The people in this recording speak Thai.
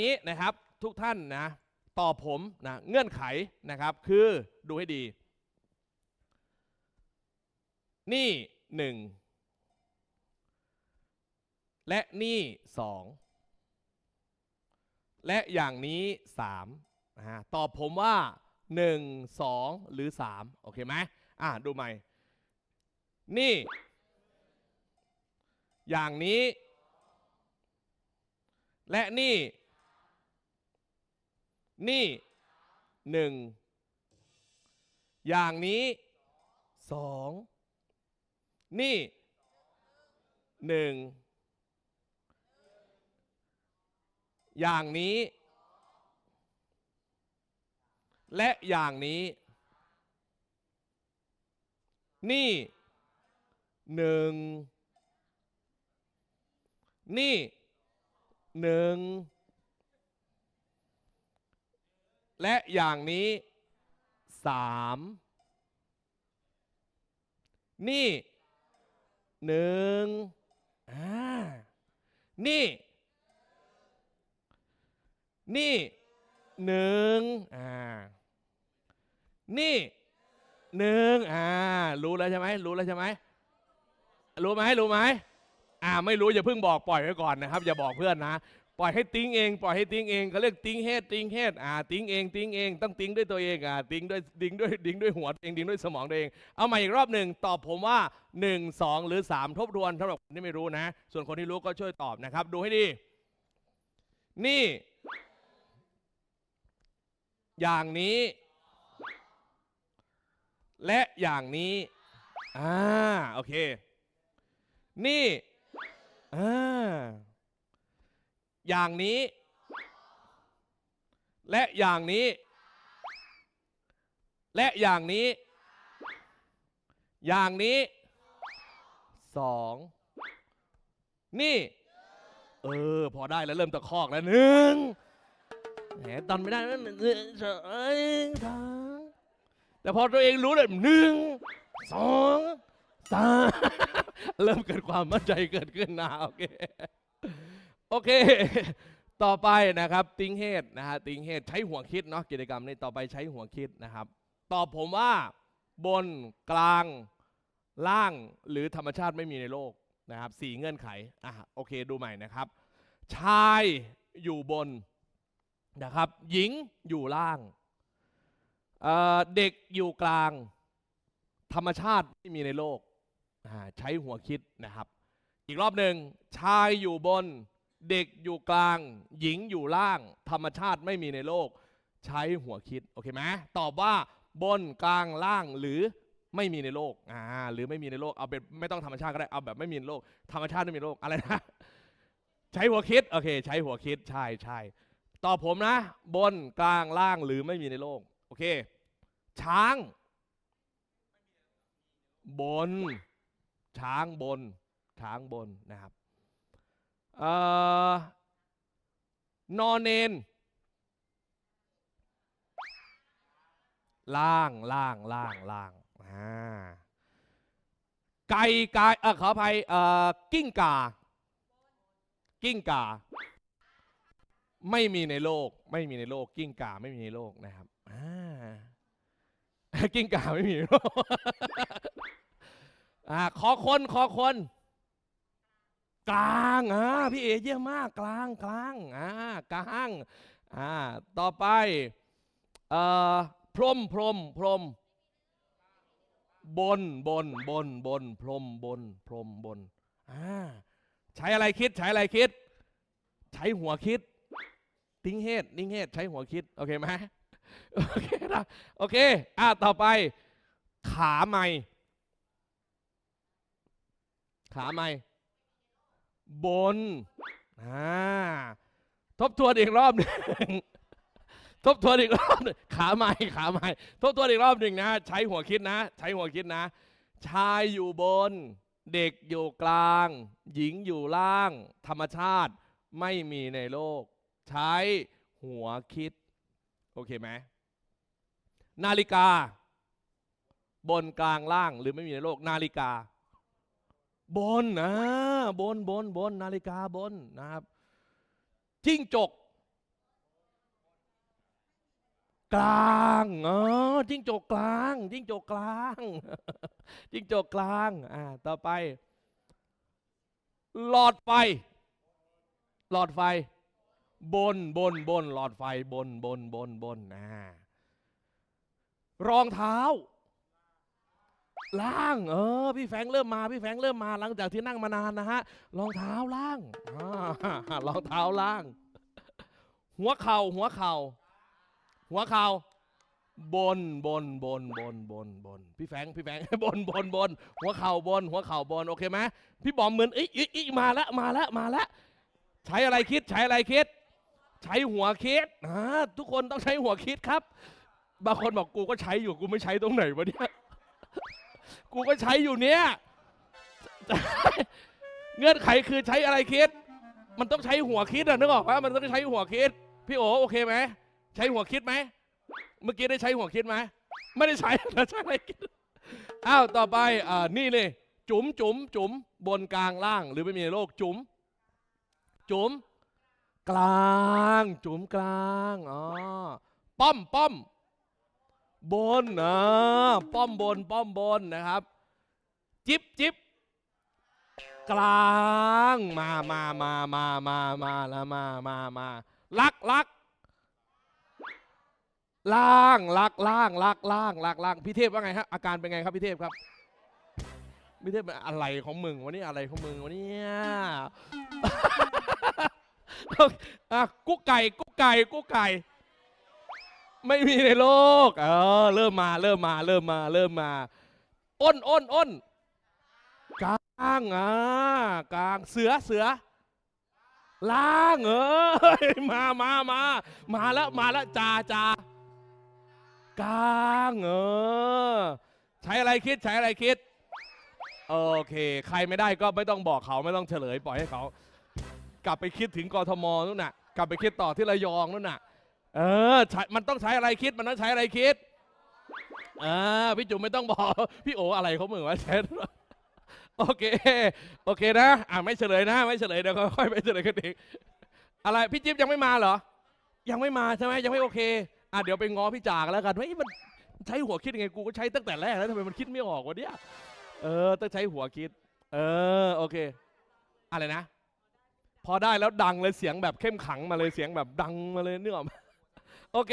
นี้นะครับทุกท่านนะตอบผมนะเงื่อนไขนะครับคือดูให้ดี นี่หนึ่งและนี่สองและอย่างนี้สามนะฮะตอบผมว่าหนึ่งสองหรือสามโอเคไหมอะดูใหม่ นี่ อย่างนี้ และนี่ นี่หนึ่งอย่างนี้สองนี่หนึ่งอย่างนี้ และอย่างนี้ นี่หนึ่งนี่หนึ่ง และอย่างนี้สามนี่หนึ่งอ่านี่ นี่หนึ่งอ่านี่หนึ่งอ่ารู้แล้วใช่ไหมรู้แล้วใช่ไหมรู้ไหมรู้ไหมอ่าไม่รู้อย่าเพิ่งบอกปล่อยไว้ก่อนนะครับ อย่าบอกเพื่อนนะ ปล่อยให้ติ้งเองปล่อยให้ติ้งเองเขาเรียกติ้งเฮดติ้งเฮดอ่าติ้งเองติ้งเองต้องติ้งด้วยตัวเองอ่าติ้งด้วยติ้งด้วยดิ้งด้วยหัวตัวเองดิ้งด้วยสมองตัวเอง เอาใหม่อีกรอบหนึ่งตอบผมว่า 1 2 หรือ 3 ทบทวนสำหรับคนที่ไม่รู้นะ ส่วนคนที่รู้ก็ช่วยตอบนะครับ ดูให้ดี นี่ อย่างนี้ และอย่างนี้อ่าโอเค นี่อ่า อย่างนี้ และอย่างนี้ และอย่างนี้ อย่างนี้สองนี่ เออ พอได้แล้วเริ่มตะคอกแล้วหนึ่งแหมตอนไม่ได้แล้วหนึ่งสองสามแต่พอตัวเองรู้เลยหนึ่งสองสามเริ่มเกิดความมั่นใจเกิดขึ้นนะโอเค โอเค ต่อไปนะครับติงเฮดนะฮะติงเฮดใช้หัวคิดเนาะกิจกรรมนี้ต่อไปใช้หัวคิดนะครับ ตอบผมว่าบนกลางล่างหรือธรรมชาติไม่มีในโลกนะครับสี่เงื่อนไขอะโอเคดูใหม่นะครับ ชายอยู่บนนะครับ หญิงอยู่ล่างเเด็กอยู่กลาง ธรรมชาติไม่มีในโลกใช้หัวคิดนะครับ อีกรอบหนึ่งชายอยู่บน เด็กอยู่กลาง หญิงอยู่ล่าง ธรรมชาติไม่มีในโลก ใช้หัวคิด โอเคไหมตอบว่าบนกลางล่างหรือไม่มีในโลกอ่าหรือไม่มีในโลกเอาเป็นไม่ต้องธรรมชาติก็ได้เอาแบบไม่มีในโลก ธรรมชาติไม่มีในโลกอะไรนะใช้หัวคิดโอเค ใช้หัวคิดใช่ใช่ตอบผมนะ บนกลางล่างหรือไม่มีในโลกโอเค ช้าง บน ช้างบน ช้างบนนะครับ นอนเนนล่างล่างล่างล่างอ่าไก่ไก่เออขออภัยเอ่อกิ้งก่า กิ้งก่า ไม่มีในโลก ไม่มีในโลก กิ้งก่าไม่มีในโลกนะครับอ่ากิ้งก่าไม่มีในโลกอ่าขอคนขอคน กลางอ่าพี่เอเยี่ยมมากกลางกลางอ่ากลางอ่าต่อไปเอ่อพรมพรมพรมบนบนบนบนพรมบนพรมบนอ่าใช้อะไรคิดใช้อะไรคิด ใช้หัวคิด ติ้งเฮดติ้งเฮดใช้หัวคิดโอเคไหมโอเคนะโอเคอ่าต่อไป ขาใหม่ ขาใหม่ บนอ่าทบทวนอีกรอบหนึ่งทบทวนอีกรอบหนึ่งขาใหม่ขาใหม่ทบทวนอีกรอบหนึ่งนะ ใช้หัวคิดนะ ใช้หัวคิดนะ ชายอยู่บน เด็กอยู่กลาง หญิงอยู่ล่าง ธรรมชาติไม่มีในโลก ใช้หัวคิด โอเคไหมนาฬิกา บนกลางล่างหรือไม่มีในโลกนาฬิกา บนอ่าบนบนบนนาฬิกาบนนะครับจิ้งจก กลางอ๋อจิ้งจกกลางจิ้งจกกลางจิ้งจกกลางอ่าต่อไป หลอดไฟ หลอดไฟ บนบนบนหลอดไฟบนบนบนบนอ่ารองเท้า ล่าง เออ พี่แฟงเริ่มมา พี่แฟงเริ่มมาหลังจากที่นั่งมานานนะฮะ รองเท้าล่างรองเท้าล่าง หัวเข่า หัวเข่า หัวเข่า บน บน บน บน บน บน พี่แฟง พี่แฟง บน บน บน หัวเข่าบน หัวเข่าบน โอเคไหมพี่บอมเหมือนอีอีอีมาล้วมาล้วมาล้วใช้อะไรคิด ใช้อะไรคิด ใช้หัวคิดอ่าทุกคนต้องใช้หัวคิดครับ บางคนบอกกูก็ใช้อยู่ กูไม่ใช้ตรงไหนวะเนี่ย กูก็ใช้อยู่เนี่ย เงื่อนไขคือใช้อะไรคิด มันต้องใช้หัวคิดอะนึกออกปะมันต้องใช้หัวคิด พี่โอโอเคไหมใช้หัวคิดไหมเมื่อกี้ได้ใช้หัวคิดไหมไม่ได้ใช้แล้วใช้อะไรคิดอ้าวต่อไปอ่านี่เลยจุ๋มจุ๋มจุ๋มบนกลางล่าง หรือไม่มีในโลกจุ๋มจุ๋มกลาง จุ๋มกลางอ๋อป้อมป้อม บนอ่าป้อมบนป้อมบนนะครับ จิบจิบกลางมามามามามามาแล้วมามามาลักลักล่างลักล่างลักล่างลักล่างพี่เทพว่าไงฮะอาการเป็นไงครับพี่เทพครับพี่เทพเป็นอะไรของมึงวะนี่อะไรของมึงวะเนี่ยอะกุ๊กไก่กุ๊กไก่กุ๊กไก่ ไม่มีในโลก เออ เริ่มมาเริ่มมาเริ่มมาเริ่มมา อ้นอ้นอ้นกลางอ่ากลางเสือเสือ ล่างเออมามามามาแล้วมาแล้วจ่าจ่ากลางเออใช้อะไรคิดใช้อะไรคิด โอเค ใครไม่ได้ก็ไม่ต้องบอกเขาไม่ต้องเฉลยปล่อยให้เขา กลับไปคิดถึงกรทมนู่นน่ะ กลับไปคิดต่อที่ระยองนู่นน่ะ เออใช้มันต้องใช้อะไรคิดมันต้องใช้อะไรคิดอ่าพี่จุ๋มไม่ต้องบอก พี่โออะไรเขาเหมือนว่าใช้โอเค โอเคนะ อ่าไม่เฉลยนะ ไม่เฉลยเดี๋ยวค่อยๆไปเฉลยกันเองอะไรพี่จิ๊บยังไม่มาเหรอ ยังไม่มาใช่ไหมยังไม่โอเค อะเดี๋ยวไปง้อพี่จากแล้วกันเฮ้ยมันใช้หัวคิดยังไงกูก็ใช้ตั้งแต่แรกแล้วทำไมมันคิดไม่ออกวะเนี่ยเออต้องใช้หัวคิด เออโอเค อะไรนะ พอได้แล้วดังเลยเสียงแบบเข้มขังมาเลยเสียงแบบดังมาเลยนึกออกไหมโอเค